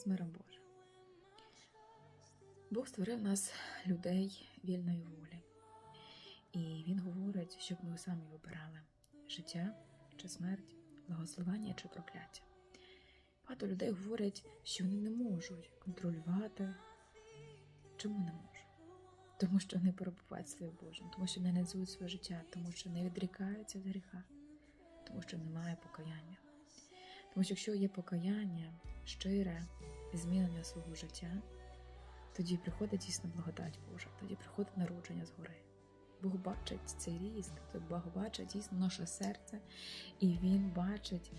з миром Божим. Бог створив нас, людей вільної волі. І Він говорить, щоб ми самі вибирали життя чи смерть, благословення чи прокляття. Багато людей говорять, що вони не можуть контролювати. Чому не можуть? Тому що не перебувають Слові Божим, тому що не аналізують своє життя, тому що не відрікаються від гріха, тому що немає покаяння. Тому що якщо є покаяння, щире змінення свого життя, тоді приходить дійсно благодать Божа, тоді приходить народження згори. Бог бачить цей ріст, Бог бачить дійсно наше серце, і Він бачить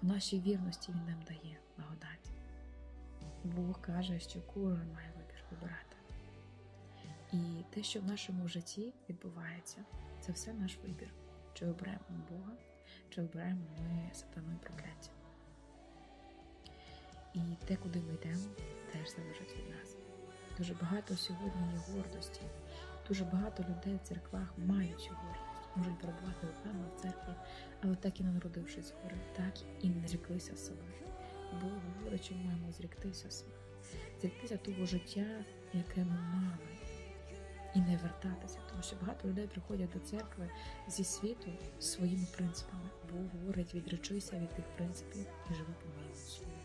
по нашій вірності Він нам дає благодать. Бог каже, що кожен має вибір вибирати. І те, що в нашому житті відбувається, це все наш вибір. Чи оберемо Бога, чи оберемо ми сатаною прокляття. І те, куди ми йдемо, теж залежить від нас. Дуже багато сьогодні є гордості. Дуже багато людей в церквах мають цю гордість, можуть перебувати окремо в церкві, але так і не народившись згори, так і не зріклися себе. Бог говорить, що ми маємо зріктися себе, зріктися того життя, яке ми мали, і не вертатися, тому що багато людей приходять до церкви зі світу своїми принципами. Бог говорить, відречися від тих принципів і живи по моєму.